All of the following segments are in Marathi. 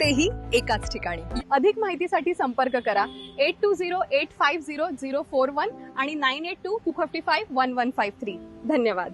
तेही एकाच ठिकाणी. अधिक माहितीसाठी संपर्क करा. Eight two zero eight five zero zero four one आणि nine eight two two fifty five one one five three धन्यवाद.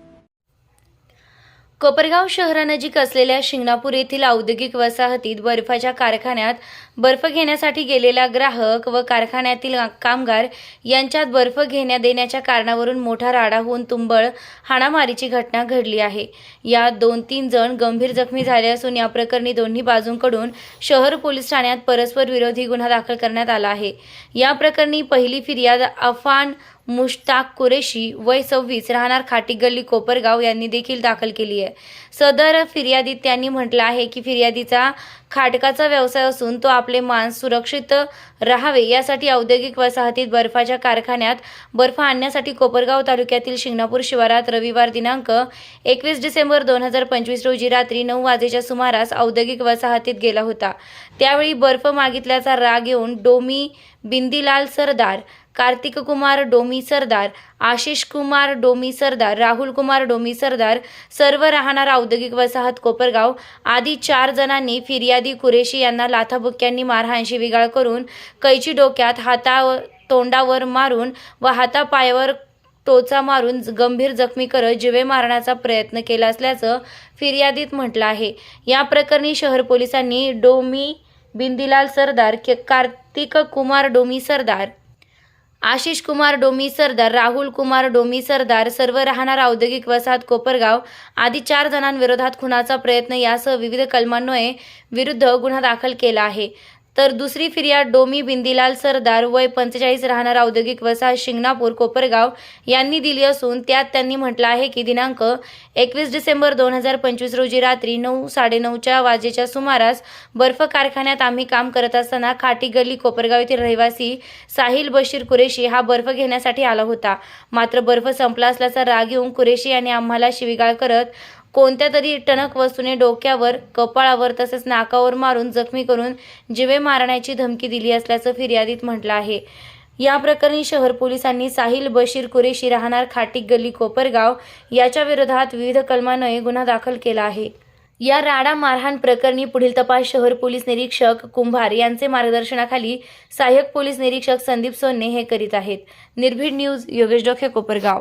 कोपरगाव शहरानजीक असलेल्या शिंगणापूर येथील औद्योगिक वसाहतीत बर्फाच्या कारखान्यात बर्फ घेण्यासाठी गेलेला ग्राहक व कारखान्यातील कामगार यांच्यात बर्फ घेण्या देण्याच्या कारणावरून मोठा राडा होऊन तुंबळ हाणामारीची घटना घडली आहे. यात दोन तीन जण गंभीर जखमी झाले असून या प्रकरणी दोन्ही बाजूंकडून शहर पोलीस ठाण्यात परस्पर विरोधी गुन्हा दाखल करण्यात आला आहे. या प्रकरणी पहिली फिर्याद अफान मुश्ताक कुरेशी वय सव्वीस राहणार खाटी गल्ली कोपरगाव यांनी देखील दाखल केली आहे. सदर फिर्यादीत त्यांनी म्हटलं आहे की फिर्यादीचा खाटकाचा व्यवसाय असून तो आपले मांस सुरक्षित राहावे यासाठी औद्योगिक वसाहतीत बर्फाच्या कारखान्यात बर्फ आणण्यासाठी कोपरगाव तालुक्यातील शिंगणापूर शिवारात रविवार दिनांक एकवीस डिसेंबर दोन हजार पंचवीस रोजी रात्री नऊ वाजेच्या सुमारास औद्योगिक वसाहतीत गेला होता. त्यावेळी बर्फ मागितल्याचा राग येऊन डोमी बिंदीलाल सरदार कार्तिक कुमार डोमी सरदार आशिष कुमार डोमी सरदार राहुल कुमार डोमी सरदार सर्व राहणारा औद्योगिक वसाहत कोपरगाव आदी चार जणांनी फिर्यादी कुरेशी यांना लाथाबुक्यांनी मारहाण शिविगाळ करून कैची डोक्यात हातावर तोंडावर मारून व हातापायावर टोचा मारून गंभीर जखमी करत जिवे मारण्याचा प्रयत्न केला असल्याचं फिर्यादीत म्हटलं आहे. या प्रकरणी शहर पोलिसांनी डोमी बिंदीलाल सरदार कार्तिक कुमार डोमी सरदार आशिष कुमार डोमी सरदार राहुल कुमार डोमी सरदार सर्व राहणार औद्योगिक वसाहत कोपरगाव आदी चार जणांविरोधात खुनाचा प्रयत्न यासह विविध कलमान्वये विरुद्ध गुन्हा दाखल केला आहे. तर दुसरी फिर्याद डोमी बिंदीलाल सरदार वय पंचेचाळीस राहणारा औद्योगिक वसाहत शिंगणापूर कोपरगाव यांनी दिली असून त्यात त्यांनी म्हटलं आहे की दिनांक एकवीस डिसेंबर दोन हजार पंचवीस रोजी रात्री नऊ साडेनऊच्या वाजेच्या सुमारास बर्फ कारखान्यात आम्ही काम करत असताना खाटी गल्ली कोपरगाव येथील रहिवासी साहिल बशीर कुरेशी हा बर्फ घेण्यासाठी आला होता. मात्र बर्फ संपला असल्याचा राग येऊन कुरेशी यांनी आम्हाला शिवीगाळ करत कोणत्या तरी टणक वस्तूने डोक्यावर कपाळावर तसेच नाकावर मारून जखमी करून जिवे मारण्याची धमकी दिली असल्याचं फिर्यादीत म्हटलं आहे. या प्रकरणी शहर पोलिसांनी साहिल बशीर कुरेशी राहणार खाटीक गल्ली कोपरगाव याच्या विरोधात विविध कलमान्वये गुन्हा दाखल केला आहे. या राडा मारहाण प्रकरणी पुढील तपास शहर पोलीस निरीक्षक कुंभार यांचे मार्गदर्शनाखाली सहाय्यक पोलीस निरीक्षक संदीप सोन्ने हे करीत आहेत. निर्भीड न्यूज योगेश डोखे कोपरगाव.